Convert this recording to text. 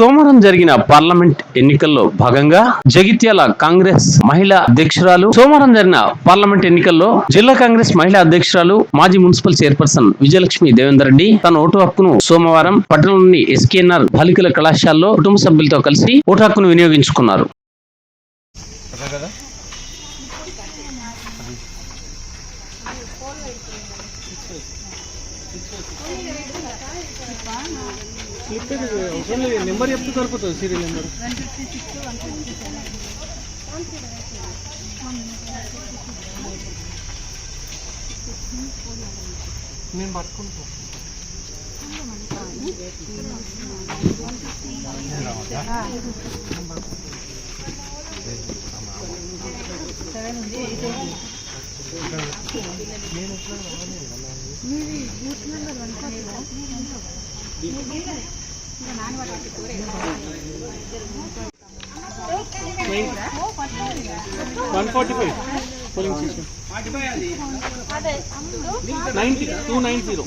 సోమవారం జరిగిన పార్లమెంట్ ఎన్నికల్లో భాగంగా జగిత్యాల కాంగ్రెస్ మహిళా అధ్యక్షురాలు సోమవారం జరిగిన పార్లమెంట్ ఎన్నికల్లో జిల్లా కాంగ్రెస్ మహిళా అధ్యక్షురాలు మాజీ మున్సిపల్ చైర్పర్సన్ విజయలక్ష్మి దేవేందర్ రెడ్డి తన ఓటు హక్కును సోమవారం పట్టణంలోని ఎస్కేఎన్ఆర్ బాలికల కళాశాలలో కుటుంబ సభ్యులతో కలిసి ఓటు హక్కును వినియోగించుకున్నారు. నెంబర్ చెప్తే దొరుకుతుంది సీరియల్ నెంబర్. నేను పట్టుకుంటా. One forty five. Polling station ninety two nine zero.